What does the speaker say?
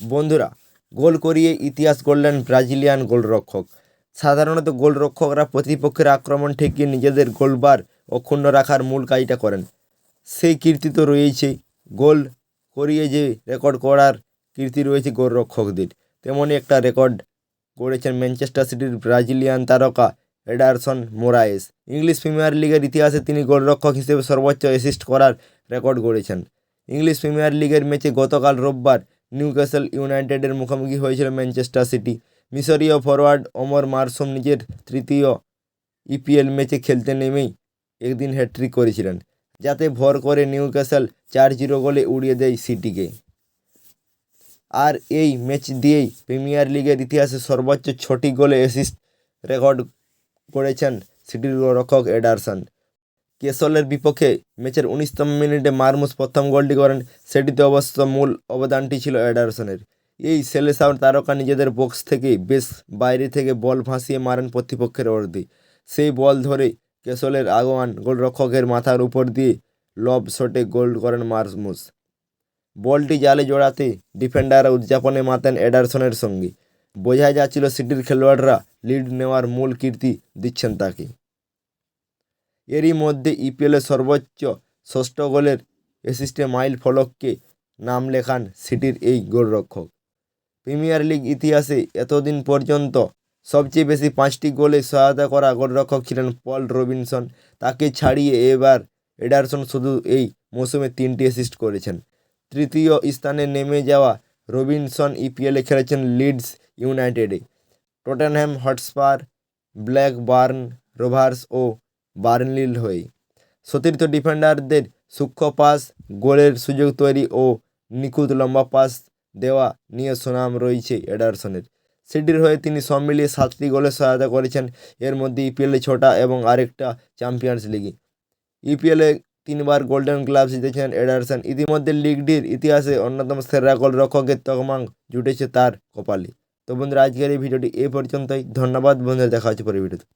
বন্ধুরা, গোল করিয়ে ইতিহাস গড়লেন ব্রাজিলিয়ান গোলরক্ষক। সাধারণত গোলরক্ষকরা প্রতিপক্ষের আক্রমণ ঠেকিয়ে নিজেদের গোলবার অক্ষুণ্ণ রাখার মূল কাজটা করেন। সেই কীর্তি তো রয়েছে। গোল করিয়ে যে রেকর্ড করার কীর্তি রয়েছে গোলরক্ষকদের তেমনই একটা রেকর্ড গড়েছেন ম্যানচেস্টার সিটির ব্রাজিলিয়ান তারকা এডারসন মোরায়েস। ইংলিশ প্রিমিয়ার লিগের ইতিহাসে তিনি গোলরক্ষক হিসেবে সর্বোচ্চ অ্যাসিস্ট করার রেকর্ড গড়েছেন। ইংলিশ প্রিমিয়ার লিগের ম্যাচে গতকাল রোববার নিউক্যাসল ইউনাইটেডের মুখোমুখি হয়েছিল ম্যানচেস্টার সিটি। মিশরীয় ফরওয়ার্ড অমর মার্সম নিজের তৃতীয় ইপিএল ম্যাচে খেলতে নেমেই একদিন হ্যাট্রিক করেছিলেন, যাতে ভর করে নিউক্যাসল চার জিরো গোলে উড়িয়ে দেয় সিটিকে। আর এই ম্যাচ দিয়েই প্রিমিয়ার লিগের ইতিহাসে সর্বোচ্চ ছটি গোলে অ্যাসিস্ট রেকর্ড করেছেন সিটির রক্ষক এডারসন। কেসলের বিপক্ষে ম্যাচের উনিশতম মিনিটে মারমুস প্রথম গোলটি করেন। সেটিতে অবশ্য মূল অবদানটি ছিল এডারসনের। এই সেলেসাও তারকা নিজেদের বক্স থেকে বেশ বাইরে থেকে বল ভাসিয়ে মারেন প্রতিপক্ষের অর্ধে। সেই বল ধরে কেসলের আগোয়ান গোলরক্ষকের মাথার উপর দিয়ে লব শটে গোল করেন মারমুস। বলটি জালে জোড়াতে ডিফেন্ডাররা উদযাপনে মাতেন এডারসনের সঙ্গে। বোঝা যাচ্ছিল সিটির খেলোয়াড়রা লিড নেওয়ার মূল কীর্তি দিচ্ছেন তাকে। এরই মধ্যে ইপিএলের সর্বোচ্চ ষষ্ঠ গোলের অ্যাসিস্টে মাইল ফলককে নাম লেখান সিটির এই গোলরক্ষক। প্রিমিয়ার লিগ ইতিহাসে এতদিন পর্যন্ত সবচেয়ে বেশি পাঁচটি গোলে সহায়তা করা গোলরক্ষক ছিলেন পল রবিনসন। তাকে ছাড়িয়ে এবার এডারসন শুধু এই মৌসুমে তিনটি অ্যাসিস্ট করেছেন। তৃতীয় স্থানে নেমে যাওয়া রবিনসন ইপিএলে খেলেছেন লিডস ইউনাইটেডে। টটেনহ্যাম হটস্পার, ব্ল্যাকবার্ন, রোভার্স ও বার্নলিল হয়ে সতীর্থ ডিফেন্ডারদের সূক্ষ্ম পাস, গোলের সুযোগ তৈরি ও নিখুঁত লম্বা পাস দেওয়া নিয়ে সুনাম রয়েছে এডারসনের। সিটির হয়ে তিনি সব মিলিয়ে সাতটি গোলে সহায়তা করেছেন। এর মধ্যে ইপিএলে ছটা এবং আরেকটা চ্যাম্পিয়ন্স লিগে ইপিএলে তিনবার গোল্ডেন গ্লাভস জিতেছেন এডারসন। ইতিমধ্যে লিগটির ইতিহাসে অন্যতম সেরা গোলরক্ষকের তকমাং জুটেছে তার কপালে। তো বন্ধুরা, আজকের এই ভিডিওটি এ পর্যন্তই। ধন্যবাদ বন্ধুরা, দেখা হচ্ছে পরে ভিডিওতে।